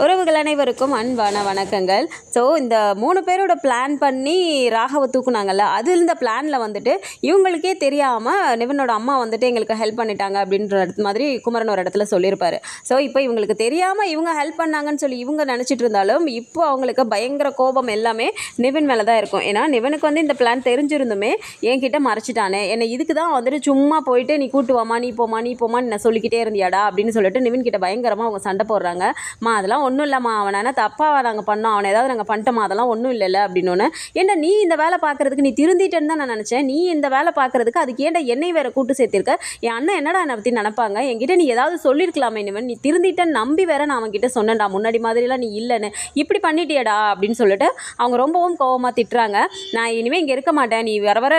உறவுகள் அனைவருக்கும் அன்பான வணக்கங்கள். ஸோ இந்த மூணு பேரோட பிளான் பண்ணி ராகவை தூக்குனாங்கல்ல அது இந்த பிளானில் வந்துட்டு இவங்களுக்கே தெரியாமல் நிவனோட அம்மா வந்துட்டு எங்களுக்கு ஹெல்ப் பண்ணிட்டாங்க அப்படின்ற இடத்து மாதிரி குமரன் ஒரு இடத்துல சொல்லியிருப்பாரு. ஸோ இப்போ இவங்களுக்கு தெரியாமல் இவங்க ஹெல்ப் பண்ணாங்கன்னு சொல்லி இவங்க நினச்சிட்டு இருந்தாலும் இப்போ அவங்களுக்கு பயங்கர கோபம் எல்லாமே நிவின் மேலே தான் இருக்கும். ஏன்னா நிவனுக்கு வந்து இந்த பிளான் தெரிஞ்சிருந்துமே என்கிட்ட மறைச்சிட்டானே. என்னை இதுக்கு தான் வந்துட்டு சும்மா போயிட்டு நீ கூட்டு வாமா நீ போமா நீ போமா நான் சொல்லிக்கிட்டே இருந்தியாடா? அப்படின்னு சொல்லிட்டு நிவின் கிட்ட பயங்கரமாக அவங்க சண்டை போடுறாங்க. மா அதெல்லாம் ஒன்றும் இல்லைம்மா. அவனை என்ன தப்பாக நாங்கள் பண்ணோம் அவனை ஏதாவது நாங்கள் பண்ணிட்டோமா? அதெல்லாம் ஒன்றும் இல்லைல்ல அப்படின்னு ஏன்டா நீ இந்த வேலை பார்க்கறதுக்கு நீ திருந்திட்டேன்னு தான் நான் நினச்சேன். நீ இந்த வேலை பார்க்குறதுக்கு அதுக்கு ஏன்டா என்னை வேற கூட்டு சேர்த்திருக்க? என் அண்ணன் என்னடா என்னை பற்றி நினப்பாங்க? என்கிட்ட நீ ஏதாவது சொல்லியிருக்கலாமே இனிமேல். நீ திருந்திட்டேன்னு நம்பி வேற நான் அவன்கிட்ட சொன்னேன்டா. முன்னாடி மாதிரிலாம் நீ இல்லைன்னு. இப்படி பண்ணிட்டியடா? அப்படின்னு சொல்லிட்டு அவங்க ரொம்பவும் கோவமாக திட்டுறாங்க. நான் இனிமேல் இங்கே இருக்க மாட்டேன். நீ வர வர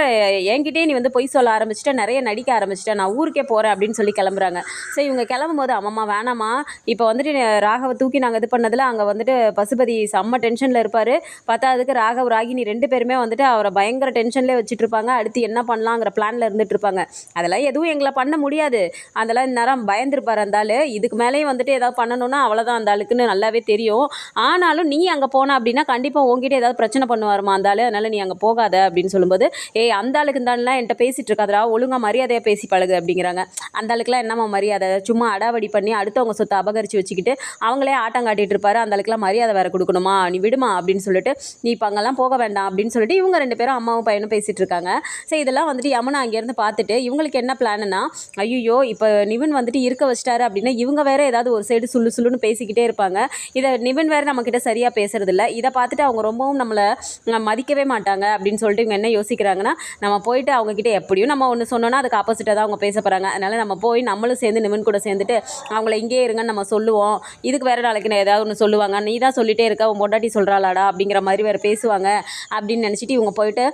என்கிட்டயே நீ வந்து பொய் சொல்ல ஆரம்பிச்சிட்ட. நிறைய நடிக்க ஆரம்பிச்சிட்ட. நான் ஊருக்கே போகிறேன் அப்படின்னு சொல்லி கிளம்புறாங்க. சரி இவங்க கிளம்பும் போது அம்மம்மா வேணாம்மா. இப்போ வந்துட்டு ராகவை தூக்கி நாங்கள் இது பண்ணதில் அங்கே வந்துட்டு பசுபதி செம்ம டென்ஷனில் இருப்பார். பத்தாவதுக்கு ராகவ் ராகினி ரெண்டு பேருமே வந்துட்டு அவரை பயங்கர டென்ஷன்லேயே வச்சுட்டு இருப்பாங்க. அடுத்து என்ன பண்ணலாங்கிற பிளானில் இருந்துட்டு இருப்பாங்க. அதெல்லாம் எதுவும் எங்களை பண்ண முடியாது. அதெல்லாம் இந்நேரம் பயந்துருப்பார் அந்த ஆள். இதுக்கு மேலேயும் வந்துட்டு ஏதாவது பண்ணணும்னா அவ்வளோதான் அந்த ஆளுக்குன்னு நல்லாவே தெரியும். ஆனாலும் நீ அங்கே போன அப்படின்னா கண்டிப்பாக உங்ககிட்ட ஏதாவது பிரச்சனை பண்ணுவாருமா அந்த ஆள். அதனால் நீ அங்கே போகாத அப்படின்னு சொல்லும்போது ஏய் அந்த ஆளுக்கு இந்த ஆளுலாம் என்கிட்ட பேசிட்டு இருக்காதடா. ஒழுங்காக மரியாதையாக பேசி பழகு அப்படிங்கிறாங்க. அந்த ஆளுக்குலாம் என்னம்மா மரியாதை? சும்மா அடாவடி பண்ணி அடுத்தவங்க சொத்தை அபகரித்து வச்சுக்கிட்டு அவங்களே ஆட்டம் காட்டிகிட்டு இருப்பாரு. அந்த அளவுக்குலாம் மரியாதை வேறு கொடுக்கணுமா? நீ விடுமா? அப்படின்னு சொல்லிட்டு நீ இப்போ அங்கெல்லாம் போக வேண்டாம். அப்படின்னு சொல்லிட்டு இவங்க ரெண்டு பேரும் அம்மாவும் பையனும் பேசிகிட்டு இருக்காங்க. ஸோ இதெல்லாம் வந்துட்டு யமுனா அங்கேருந்து பார்த்துட்டு இவங்களுக்கு என்ன பிளான்னா ஐயோ இப்போ நிவின் வந்துட்டு இருக்க வச்சிட்டாரு அப்படின்னா இவங்க வேற ஏதாவது ஒரு சைடு சுள்ளு சுள்ளுன்னு பேசிக்கிட்டே இருப்பாங்க. இதை நிவின் வேற நம்மக்கிட்ட சரியாக பேசுறதில்ல. இதை பார்த்துட்டு அவங்க ரொம்பவும் நம்மளை மதிக்கவே மாட்டாங்க அப்படின்னு சொல்லிட்டு இவங்க என்ன யோசிக்கிறாங்கன்னா நம்ம போயிட்டு அவங்கக்கிட்ட எப்படியும் நம்ம ஒன்று சொன்னோன்னா அதுக்கு ஆப்போசிட்டாக தான் அவங்க பேச போகிறாங்க அதனால் நம்ம போய் நம்மளும் சேர்ந்து நிவின் கூட சேர்ந்துட்டு அவங்கள இங்கேயே இருங்கன்னு நம்ம சொல்லுவோம். இதுக்கு வேற நாளைக்கு நான் ஏதாவது ஒன்று சொல்லுவாங்க. நீ தான் சொல்லிட்டே இருக்க உன் பொண்டாட்டி சொல்கிறாளாடா அப்படிங்கிற மாதிரி வேறு பேசுவாங்க அப்படின்னு நினச்சிட்டு இவங்க போயிட்டு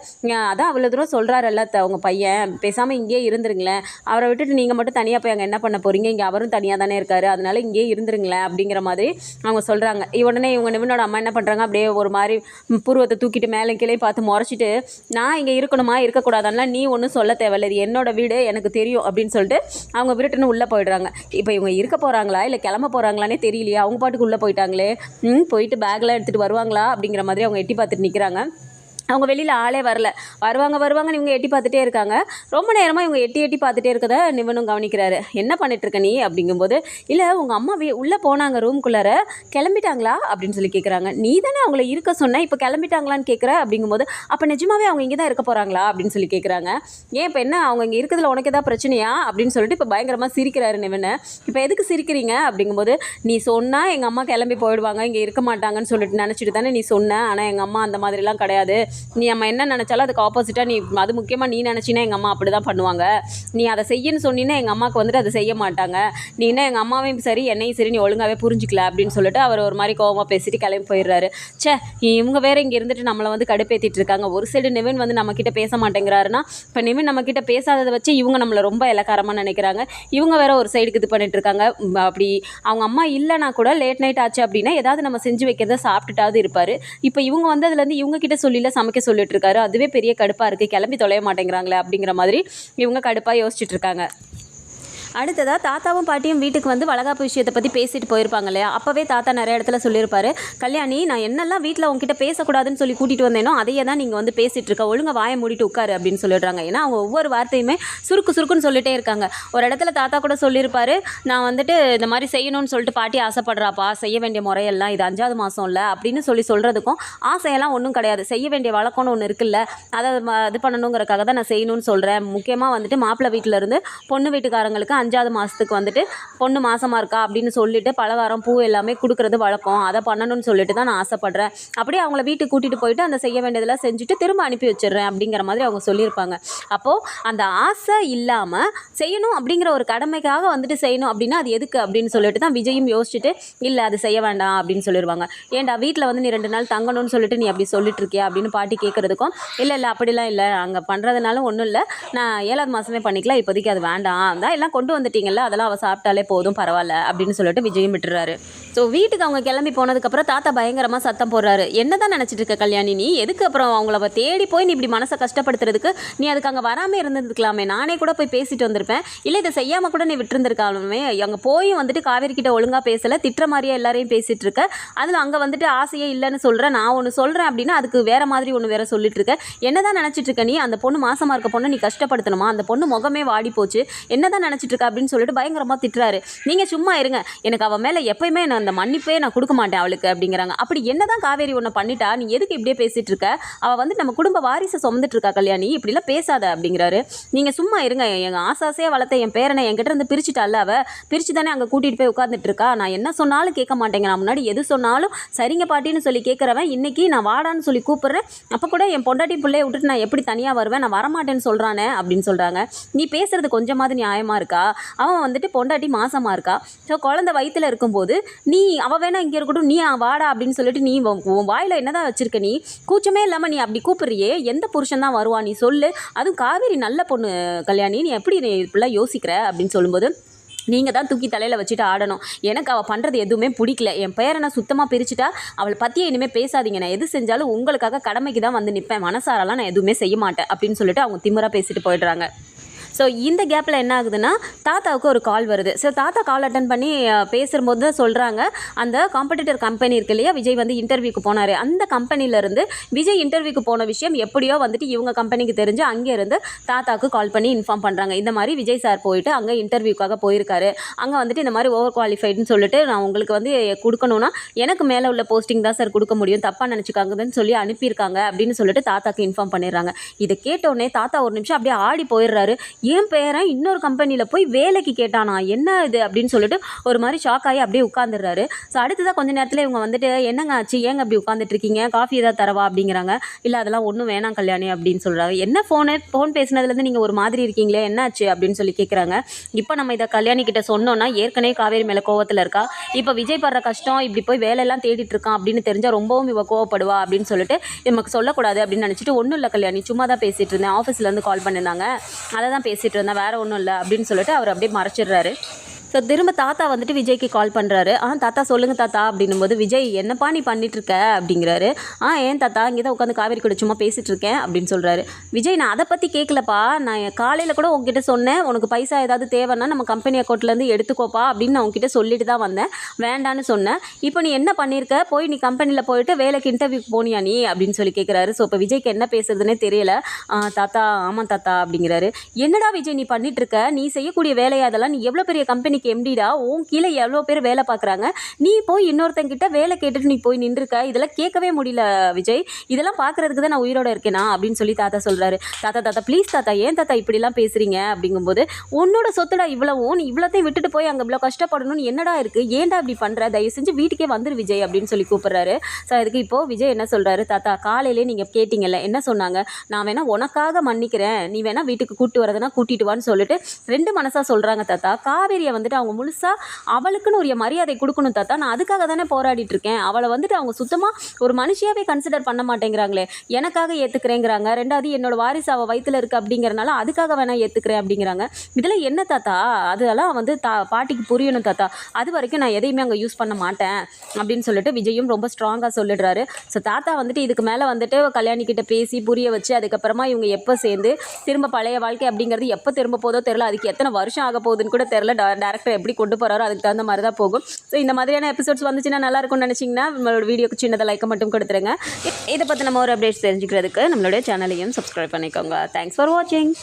அதான் அவ்வளோ தூரம் சொல்கிறாருல்ல அவங்க பையன். பேசாமல் இங்கேயே இருந்துருங்களேன். அவரை விட்டுட்டு நீங்கள் மட்டும் தனியாக போய் அங்கே என்ன பண்ண போகிறீங்க இங்கே அவரும் தனியாக தானே இருக்காரு. அதனால இங்கேயே இருந்துருங்களேன் அப்படிங்கிற மாதிரி அவங்க சொல்கிறாங்க உடனே இவங்க நிவனோட அம்மா என்ன பண்ணுறாங்க அப்படியே ஒரு மாதிரி பூர்வத்தை புருவத்தை தூக்கிட்டு மேலே கீழே பார்த்து முறைச்சிட்டு நான் இங்கே இருக்கணுமா? இருக்கக்கூடாதுன்னா நீ ஒன்றும் சொல்ல தேவையில்லை. இது என்னோட வீடு எனக்கு தெரியும் அப்படின்னு சொல்லிட்டு அவங்க விருட்டுன்னு உள்ளே போயிடுறாங்க. இப்போ இவங்க இருக்க போகிறாங்களா இல்லை கிளம்ப போகிறாங்களானே தெரியலையா. அவங்க பாட்டுக்கு உள்ளே போயிட்டாங்களே? போயிட்டு பேக்லாம் எடுத்துகிட்டு வருவாங்களா? அப்படிங்கிற மாதிரி அவங்க எட்டி பார்த்துட்டு நிற்கிறாங்க அவங்க வெளியில் ஆளே வரல. வருவாங்க வருவாங்கன்னு இவங்க எட்டி பார்த்துட்டே இருக்காங்க. ரொம்ப நேரமாக இவங்க எட்டி எட்டி பார்த்துட்டே இருக்கத நிவனும் கவனிக்கிறாரு. என்ன பண்ணிட்டு இருக்க நீ? அப்படிங்கும்போது இல்லை உங்கள் அம்மா வீ உள்ளே போனாங்க ரூம்குள்ளார. கிளம்பிட்டாங்களா? அப்படின்னு சொல்லி கேட்குறாங்க நீ தானே அவங்கள இருக்க சொன்ன இப்போ கிளம்பிட்டாங்களான்னு கேட்குற அப்படிங்கும்போது அப்போ நிஜமாவே அவங்க இங்கே தான் இருக்க போகிறாங்களா அப்படின்னு சொல்லி கேட்குறாங்க ஏன் இப்போ என்ன? அவங்க இங்கே இருக்கிறதுல உனக்கு ஏதாவது பிரச்சனையா? அப்படின்னு சொல்லிட்டு இப்போ பயங்கரமாக சிரிக்கிறாரு நிவனை. இப்போ எதுக்கு சிரிக்கிறீங்க? அப்படிங்கும்போது நீ சொன்னால் எங்கள் அம்மா கிளம்பி போயிடுவாங்க இங்கே இருக்க மாட்டாங்கன்னு சொல்லிட்டு நினச்சிட்டு தானே நீ சொன்ன. ஆனால் எங்கள் அம்மா அந்த மாதிரிலாம் கிடையாது. நீ நம்ம என்ன நினச்சாலும் அதுக்கு ஆப்போசிட்டாக நீ அது முக்கியமாக நீ நினச்சின்னா எங்கள் அம்மா அப்படி தான் பண்ணுவாங்க. நீ அதை செய்யன்னு சொன்னீன்னா எங்கள் அம்மாவுக்கு வந்துட்டு அதை செய்ய மாட்டாங்க. நீ என்ன எங்கள் அம்மாவையும் சரி என்னையும் சரி நீ ஒழுங்காகவே புரிஞ்சிக்கல அப்படின்னு சொல்லிட்டு அவர் ஒரு மாதிரி கோவமாக பேசிட்டு கிளம்பி போயிடுறாரு. சே இவங்க வேற இங்கே இருந்துட்டு நம்மளை வந்து கடுப்பேற்றிட்டு இருக்காங்க. ஒரு சைடு நிவின் வந்து நம்மக்கிட்ட பேச மாட்டேங்கிறாருன்னா இப்போ நிவின் நம்மக்கிட்ட பேசாததை வச்சு இவங்க நம்மளை ரொம்ப இலக்காரமாக நினைக்கிறாங்க. இவங்க வேற ஒரு சைடுக்கு இது பண்ணிட்டு இருக்காங்க. அப்படி அவங்க அம்மா இல்லைனா கூட லேட் நைட் ஆச்சு அப்படின்னா ஏதாவது நம்ம செஞ்சு வைக்கிறத சாப்பிட்டுட்டாவது இருப்பார். இப்போ இவங்க வந்து அதுலேருந்து இவங்க கிட்ட சொல்லில சமைக்க சொல்லிட்டு இருக்காரு அதுவே பெரிய கடுப்பாக இருக்குது கிளம்பி தொலைய மாட்டேங்கிறாங்களே அப்படிங்கிற மாதிரி இவங்க கடுப்பாக யோசிச்சுட்டு இருக்காங்க. அடுத்ததாக தாத்தாவும் பாட்டியும் வீட்டுக்கு வந்து வளகாப்பு விஷயத்தை பற்றி பேசிட்டு போயிருப்பாங்க இல்லையா? அப்போவே தாத்தா நிறைய இடத்துல சொல்லியிருப்பாரு கல்யாணி நான் என்னெல்லாம் வீட்டில் உங்ககிட்ட பேசக்கூடாதுன்னு சொல்லி கூட்டிகிட்டு வந்தேனோ அதையே தான் நீங்கள் வந்து பேசிகிட்டு இருக்க. ஒழுங்காக வாயை மூடிட்டு உட்காரு அப்படின்னு சொல்லிடுறாங்க. ஏன்னா அவங்க ஒவ்வொரு வார்த்தையுமே சுருக்கு சுருக்குன்னு சொல்லிட்டே இருக்காங்க. ஒரு இடத்துல தாத்தா கூட சொல்லியிருப்பாரு நான் வந்துட்டு இந்த மாதிரி செய்யணும்னு சொல்லிட்டு பாட்டி ஆசைப்படுறாப்பா செய்ய வேண்டிய முறையெல்லாம் இது அஞ்சாவது மாதம் இல்லை அப்படின்னு சொல்லி சொல்கிறதுக்கும் ஆசையெல்லாம் ஒன்றும் கிடையாது. செய்ய வேண்டிய வழக்கம்னு ஒன்று இருக்குல்ல அதை இது பண்ணணுங்கிறக்காக தான் நான் செய்யணும்னு சொல்கிறேன் முக்கியமாக வந்துட்டு மாப்பிள்ளை வீட்டில் இருந்து பொண்ணு வீட்டுக்காரங்களுக்கு அஞ்சாவது மாதத்துக்கு வந்துட்டு பொண்ணு மாதமாக இருக்கா? அப்படின்னு சொல்லிட்டு பலகாரம் பூ எல்லாமே கொடுக்குறது வழக்கம். அதை பண்ணணும்னு சொல்லிட்டு தான் நான் ஆசைப்பட்றேன். அப்படியே அவங்கள வீட்டுக்கு கூட்டிகிட்டு போயிட்டு அந்த செய்ய வேண்டியதெல்லாம் செஞ்சுட்டு திரும்ப அனுப்பி வச்சிடுறேன் அப்படிங்கிற மாதிரி அவங்க சொல்லியிருப்பாங்க. அப்போது அந்த ஆசை இல்லாமல் செய்யணும் அப்படிங்கிற ஒரு கடமைக்காக வந்துட்டு செய்யணும் அப்படின்னா அது எதுக்கு அப்படின்னு சொல்லிட்டு தான் விஜயும் யோசிச்சுட்டு இல்லை அது செய்ய வேண்டாம் அப்படின்னு சொல்லிடுவாங்க. ஏன்டா வீட்டில் வந்து நீ ரெண்டு நாள் தங்கணும்னு சொல்லிட்டு நீ அப்படி சொல்லிட்டு இருக்கியா அப்படின்னு பாட்டி கேட்குறதுக்கும் இல்லை இல்லை அப்படிலாம் இல்லை. அங்கே பண்ணுறதுனால ஒன்றும் இல்லை. நான் ஏழாவது மாதமே பண்ணிக்கலாம். இப்போதைக்கு அது வேண்டாம். தான் எல்லாம் கொண்டு வந்துட்டீங்கல்ல அதெல்லாம் அவள் சாப்பிட்டாலே போதும் பரவாயில்ல அப்படின்னு சொல்லிட்டு விஜயும் விட்டுறாரு. ஸோ வீட்டுக்கு அவங்க கிளம்பி போனதுக்கப்புறம் தாத்தா பயங்கரமாக சத்தம் போடுறாரு. என்ன தான் நினச்சிட்டு இருக்க கல்யாணி நீ எதுக்கு அப்புறம் அவங்கள தேடி போய் நீ இப்படி மனசை கஷ்டப்படுத்துறதுக்கு? நீ அதுக்கு அங்கே வராமல் இருந்திருக்கலாமே நானே கூட போய் பேசிட்டு வந்திருப்பேன். இல்லை இதை செய்யாமல் கூட நீ விட்டுருந்துருக்காலுமே அங்கே போயும் வந்துட்டு காவேரி கிட்ட ஒழுங்காக பேசலை. திட்டுற மாதிரியே எல்லாரையும் பேசிகிட்டு இருக்க. அதில் அங்கே வந்துட்டு ஆசையே இல்லைன்னு சொல்கிறேன் நான் ஒன்று சொல்கிறேன் அப்படின்னா அதுக்கு வேறு மாதிரி ஒன்று வேறு சொல்லிட்டு இருக்க. என்ன தான் நினச்சிட்டு இருக்க நீ அந்த பொண்ணு மாசமாக இருக்க பொண்ணை நீ கஷ்டப்படுத்தணுமா? அந்த பொண்ணு முகமே வாடி போச்சு. என்ன தான் நினச்சிட்டு இருக்க அப்படின்னு சொல்லிட்டு பயங்கரமாக திட்டுறாரு. நீங்கள் சும்மா இருங்க. எனக்கு அவன் மேலே எப்பயுமே நான் அந்த மன்னிப்பே நான் கொடுக்க மாட்டேன் அவளுக்கு அப்படிங்கிறாங்க. அப்படி என்னதான் காவேரி ஒன்று பண்ணிட்டா நீ எதுக்கு இப்படியே பேசிட்டு இருக்க? அவள் வந்து நம்ம குடும்ப வாரிசை சுமந்துட்டு இருக்கா கல்யாணி? இப்படிலாம் பேசாத அப்படிங்கிறாரு. நீங்கள் சும்மா இருங்க. எங்கள் ஆசாசையாக வளர்த்த என் பேரனை என்கிட்ட இருந்து பிரிச்சுட்டால அவ பிரிச்சு தானே அங்கே கூட்டிகிட்டு போய் உட்காந்துட்டு இருக்கா? நான் என்ன சொன்னாலும் கேட்க மாட்டேங்க நான் முன்னாடி எது சொன்னாலும் சரிங்க பாட்டின்னு சொல்லி கேட்குறவன் இன்னைக்கு நான் வாடான்னு சொல்லி கூப்பிட்றேன். அப்போ கூட என் பொண்டாட்டி பிள்ளைய விட்டுட்டு நான் எப்படி தனியாக வருவேன்? நான் வரமாட்டேன்னு சொல்கிறானே அப்படின்னு சொல்கிறாங்க நீ பேசுறது கொஞ்சமாவது நியாயமாக இருக்கா? அவன் வந்துட்டு பொண்டாட்டி மாசமாக இருக்கா? ஸோ குழந்தை வயிற்றில் இருக்கும்போது நீ அவ வேணா இங்கே இருக்கட்டும் நீ வாடா அப்படின்னு சொல்லிட்டு நீ உன் வாயில் என்னதான் வச்சிருக்க நீ கூச்சமே இல்லாமல் நீ அப்படி கூப்பிடுறியே எந்த புருஷன் தான் வருவா நீ சொல்லு. அதுவும் காவேரி நல்ல பொண்ணு கல்யாணி நீ எப்படி நீ இப்படிலாம் யோசிக்கிற அப்படின்னு சொல்லும்போது நீங்கள் தான் தூக்கி தலையில் வச்சுட்டு ஆடணும். எனக்கு அவள் பண்ணுறது எதுவுமே பிடிக்கல. என் பேரை நான் சுத்தமாக பிரிச்சுட்டா அவளை பற்றியே இனிமேல் பேசாதீங்க. நான் எது செஞ்சாலும் உங்களுக்காக கடமைக்கு தான் வந்து நிற்பேன் மனசாரெல்லாம் நான் எதுவுமே செய்ய மாட்டேன் அப்படின்னு சொல்லிட்டு அவங்க திமுறாக பேசிட்டு போயிடுறாங்க. ஸோ இந்த கேப்பில் என்ன ஆகுதுன்னா தாத்தாவுக்கு ஒரு கால் வருது. ஸோ தாத்தா கால் அட்டன் பண்ணி பேசும்போது தான் சொல்கிறாங்க அந்த காம்படிட்டர் கம்பெனி இருக்கு இல்லையா விஜய் வந்து இன்டர்வியூக்கு போனார். அந்த கம்பெனிலேருந்து விஜய் இன்டர்வியூக்கு போன விஷயம் எப்படியோ வந்துட்டு இவங்க கம்பெனிக்கு தெரிஞ்சு அங்கேருந்து தாத்தாவுக்கு கால் பண்ணி இன்ஃபார்ம் பண்ணுறாங்க இந்த மாதிரி விஜய் சார் போயிட்டு அங்கே இன்டர்வியூக்காக போயிருக்காரு. அங்கே வந்துட்டு இந்த மாதிரி ஓவர் குவாலிஃபைடுன்னு சொல்லிட்டு நான் உங்களுக்கு வந்து கொடுக்கணும்னா எனக்கு மேலே உள்ள போஸ்டிங் தான் சார் கொடுக்க முடியும். தப்பாக நினச்சிக்காங்கன்னு சொல்லி அனுப்பியிருக்காங்க அப்படின்னு சொல்லிட்டு தாத்தாக்கு இன்ஃபார்ம் பண்ணிடுறாங்க. இதை கேட்டோடனே தாத்தா ஒரு நிமிஷம் அப்படியே ஆடி போயிடுறாரு. என் பேரன் இன்னொரு கம்பெனியில் போய் வேலைக்கு கேட்டானா என்ன இது? அப்படின்னு சொல்லிட்டு ஒரு மாதிரி ஷாக் ஆகி அப்படியே உட்காந்துடுறாரு ஸோ அடுத்ததாக கொஞ்ச நேரத்தில் இவங்க வந்துட்டு என்னங்க ஆச்சு? ஏங்க அப்படி உட்காந்துட்டு இருக்கீங்க காஃபி ஏதாவது தரவா? அப்படிங்கிறாங்க. இல்லை அதெல்லாம் ஒன்றும் வேணாம் கல்யாணி அப்படின்னு சொல்கிறாங்க என்ன ஃபோனு ஃபோன் பேசினதுலேருந்து நீங்கள் ஒரு மாதிரி இருக்கீங்களே? என்னாச்சு? அப்படின்னு சொல்லி கேட்குறாங்க இப்போ நம்ம இதை கல்யாணி கிட்ட சொன்னோன்னா ஏற்கனவே காவேரி மேலே கோவத்தில் இருக்கா? இப்போ விஜய் படுற கஷ்டம் இப்படி போய் வேலையெல்லாம் தேடிட்டு இருக்கான் அப்படின்னு தெரிஞ்சால் ரொம்பவும் இவ கோவப்படுவா அப்படின்னு சொல்லிட்டு நமக்கு சொல்லக்கூடாது அப்படின்னு நினச்சிட்டு ஒன்றும் இல்லை கல்யாணி சும்மா தான் பேசிகிட்டு இருந்தேன் ஆஃபீஸ்லேருந்து கால் பண்ணியிருந்தாங்க அதை தான் பேசிகிட்டு இருந்தேன் வேறு ஒன்றும் இல்லை அப்படின்னு சொல்லிட்டு அவர் அப்படியே மறைச்சிடுறாரு. ஸோ திரும்ப தாத்தா வந்துட்டு விஜய்க்கு கால் பண்ணுறாரு ஆ தாத்தா சொல்லுங்கள் தாத்தா அப்படின்னும் போது விஜய் என்னப்பா நீ பண்ணிட்டு இருக்க அப்படிங்கிறாரு. ஆ ஏன் தாத்தா இங்கே தான் உட்காந்து காவேரி கூட சும்மா பேசிகிட்டு இருக்கேன் அப்படின்னு சொல்கிறாரு விஜய் நான் அதை பற்றி கேட்கலப்பா நான் காலையில் கூட உங்ககிட்ட சொன்னேன். உனக்கு பைசா ஏதாவது தேவைன்னா நம்ம கம்பெனி அக்கௌண்ட்லேருந்து எடுத்துக்கோப்பா அப்படின்னு நான் உங்ககிட்ட சொல்லிட்டு தான் வந்தேன். வேண்டான்னு சொன்னேன். இப்போ நீ என்ன பண்ணியிருக்க போய் நீ கம்பெனியில் போயிட்டு வேலைக்கு இன்டர்வியூக்கு போனியா நீ? அப்படின்னு சொல்லி கேட்குறாரு ஸோ இப்போ விஜய்க்கு என்ன பேசுறதுனே தெரியல. தாத்தா ஆமாம் தாத்தா அப்படிங்கிறாரு. என்னடா விஜய் நீ பண்ணிட்டு இருக்க நீ செய்யக்கூடிய வேலையை? அதெல்லாம் நீ எவ்வளோ பெரிய கம்பெனி கம்பெனிக்கு எம்டிடா உன் கீழே எவ்வளோ பேர் வேலை பார்க்குறாங்க? நீ போய் இன்னொருத்தங்கிட்ட வேலை கேட்டுட்டு நீ போய் நின்றுருக்க இதெல்லாம் கேட்கவே முடியல விஜய். இதெல்லாம் பார்க்கறதுக்கு தான் நான் உயிரோட இருக்கேனா? அப்படின்னு சொல்லி தாத்தா சொல்கிறாரு தாத்தா தாத்தா ப்ளீஸ் தாத்தா ஏன் தாத்தா இப்படிலாம் பேசுகிறீங்க அப்படிங்கும்போது உன்னோட சொத்துடா இவ்வளவும். நீ இவ்வளோத்தையும் விட்டுட்டு போய் அங்கே இவ்வளோ கஷ்டப்படணும்னு என்னடா இருக்குது ஏன்டா இப்படி பண்ணுற தயவு செஞ்சு வீட்டுக்கே வந்துரு விஜய் அப்படின்னு சொல்லி கூப்பிட்றாரு. ஸோ அதுக்கு இப்போது விஜய் என்ன சொல்கிறாரு தாத்தா காலையிலே நீங்கள் கேட்டிங்கல்ல என்ன சொன்னாங்க? நான் வேணா உனக்காக மன்னிக்கிறேன். நீ வேணா வீட்டுக்கு கூட்டு வரதுன்னா கூட்டிட்டு வான்னு சொல்லிட்டு ரெண்டு மனசாக சொல்கிறாங்க தாத்தா. காவேரியை வந்து வந்துட்டு அவங்க முழுசாக அவளுக்குன்னு ஒரு மரியாதை கொடுக்கணும் தாத்தா. நான் அதுக்காக தானே போராடிட்டு இருக்கேன். அவளை வந்துட்டு அவங்க சுத்தமாக ஒரு மனுஷியாவே கன்சிடர் பண்ண மாட்டேங்கிறாங்களே. எனக்காக ஏற்றுக்கிறேங்கிறாங்க ரெண்டாவது என்னோட வாரிசு அவள் வயிற்றுல இருக்கு அப்படிங்கிறனால அதுக்காக வேணா ஏற்றுக்கிறேன் அப்படிங்கிறாங்க. இதில் என்ன தாத்தா? அதெல்லாம் வந்து தா பாட்டிக்கு புரியணும் தாத்தா. அது வரைக்கும் நான் எதையுமே அங்கே யூஸ் பண்ண மாட்டேன் அப்படின்னு சொல்லிட்டு விஜயும் ரொம்ப ஸ்ட்ராங்காக சொல்லிடுறாரு. ஸோ தாத்தா வந்துட்டு இதுக்கு மேலே வந்துட்டு கல்யாணி கிட்ட பேசி புரிய வச்சு அதுக்கப்புறமா இவங்க எப்போ சேர்ந்து திரும்ப பழைய வாழ்க்கை அப்படிங்கிறது எப்போ திரும்ப போதோ தெரில அதுக்கு எத்தனை வருஷம் ஆக போகுதுன்னு கூட தெரில கேரக்டர் எப்படி கொண்டு போகிறாரோ அதுக்கு தகுந்த மாதிரி தான் போகும். ஸோ இந்த மாதிரியான எபிசோட்ஸ் வந்துச்சுன்னா நல்லா இருக்கும்னு நினச்சிங்கன்னா நம்மளோட வீடியோக்கு சின்னதாக லைக்கை மட்டும் கொடுத்துருங்க. இதை பற்றி நம்ம ஒரு அப்டேட்ஸ் தெரிஞ்சுக்கிறதுக்கு நம்மளுடைய சேனலையும் சப்ஸ்கிரைப் பண்ணிக்கோங்க. தேங்க்ஸ் ஃபார் வாட்சிங்